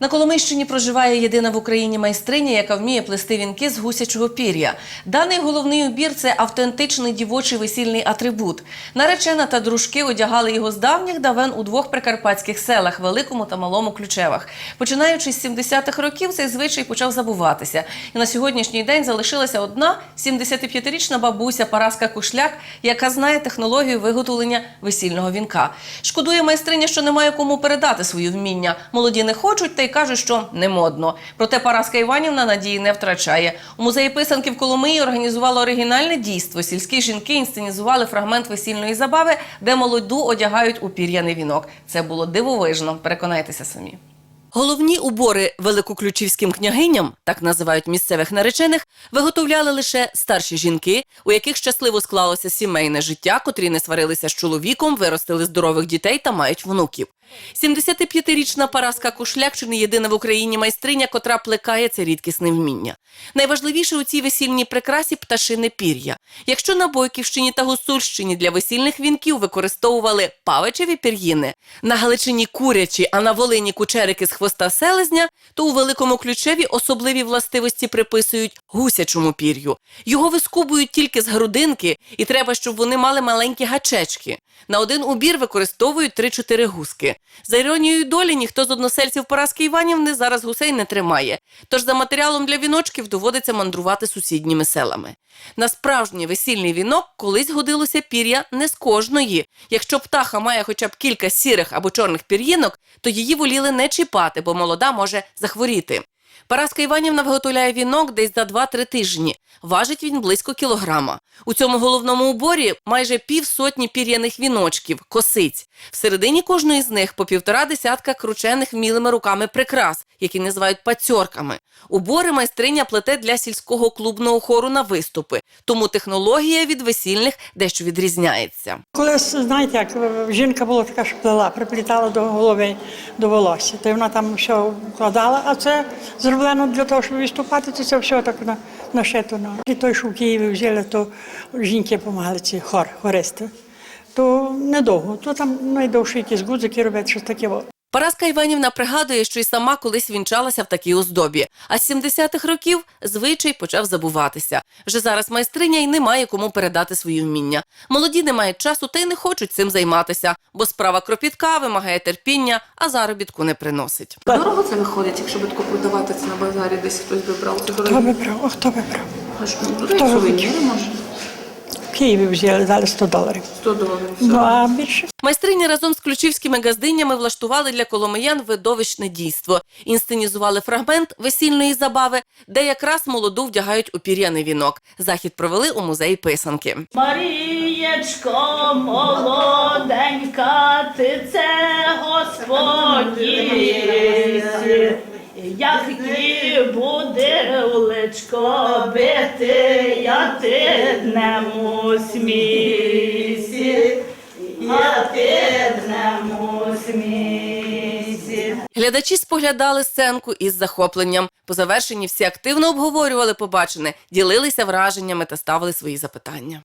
На Коломийщині проживає єдина в Україні майстриня, яка вміє плести вінки з гусячого пір'я. Даний головний убір це автентичний дівочий весільний атрибут. Наречена та дружки одягали його з давніх давен у двох прикарпатських селах Великому та Малому Ключевах. Починаючи з 70-х років, цей звичай почав забуватися. І на сьогоднішній день залишилася одна 75-річна бабуся Параска Кушляк, яка знає технологію виготовлення весільного вінка. Шкодує майстриня, що немає кому передати свої вміння. Молоді не хочуть та й каже, що не модно. Проте Параска Іванівна надії не втрачає. У музеї писанки в Коломиї організували оригінальне дійство. Сільські жінки інсценізували фрагмент весільної забави, де молоду одягають у пір'яний вінок. Це було дивовижно. Переконайтеся самі. Головні убори великоключівським княгиням, так називають місцевих наречених, виготовляли лише старші жінки, у яких щасливо склалося сімейне життя, котрі не сварилися з чоловіком, виростили здорових дітей та мають внуків. 75-річна Параска Кушляк єдина в Україні майстриня, котра плекає це рідкісне вміння. Найважливіше у цій весільній прикрасі пташине пір'я. Якщо на Бойківщині та Гуцульщині для весільних вінків використовували павичеві пір'їни, на Галичині курячі, а на Волині кучерики з хвоста селезня, то у Великому Ключеві особливі властивості приписують гусячому пір'ю. Його вискубують тільки з грудинки, і треба, щоб вони мали маленькі гачечки. На один убір використовують 3-4 гуски. За іронією долі, ніхто з односельців Параски Іванівни зараз гусей не тримає. Тож за матеріалом для віночків доводиться мандрувати сусідніми селами. На справжній весільний вінок колись годилося пір'я не з кожної. Якщо птаха має хоча б кілька сірих або чорних пір'їнок, то її воліли не чіпати, бо молода може захворіти. Параска Іванівна виготовляє вінок десь за 2-3 тижні. Важить він близько кілограма. У цьому головному уборі майже півсотні пір'яних віночків, косиць. Всередині кожної з них по півтора десятка кручених вмілими руками прикрас, які називають пацьорками. Убори майстриня плете для сільського клубного хору на виступи, тому технологія від весільних дещо відрізняється. Колись, знаєте, як е, жінка була така, що плела, приплітала до голови, до волосся. То вона там все вкладала, а це зроблено для того, щоб виступати, то це все так на, нашито. на. І той, що в Києві взяли, то жінки допомагали ці хор, хористи. То недовго, то там найдовше якісь гудзики роблять, щось таке. Параска Іванівна пригадує, що й сама колись вінчалася в такій оздобі. А з 70-х років звичай почав забуватися. Вже зараз майстриня й не має кому передати свої вміння. Молоді не мають часу та й не хочуть цим займатися, бо справа кропітка вимагає терпіння, а заробітку не приносить. Дорого це виходить, якщо би тако продавати це на базарі, десь хтось би брав. Хто вибрав? О, хто вибрав? Аж ну, Хто як ви сувеніри, може. В Києві взяли, дали 100 доларів. 100 доларів. Ну, а більше Майстрині разом з ключівськими газдинями влаштували для коломиян видовищне дійство. Інсценізували фрагмент весільної забави, де якраз молоду вдягають у пір'яний вінок. Захід провели у музеї писанки. Марієчко молоденька, ти це Господні. Як ті буде уличко бити, я ти днем смісі, я ти днем смісі. Глядачі споглядали сценку із захопленням. По завершенні всі активно обговорювали побачене, ділилися враженнями та ставили свої запитання.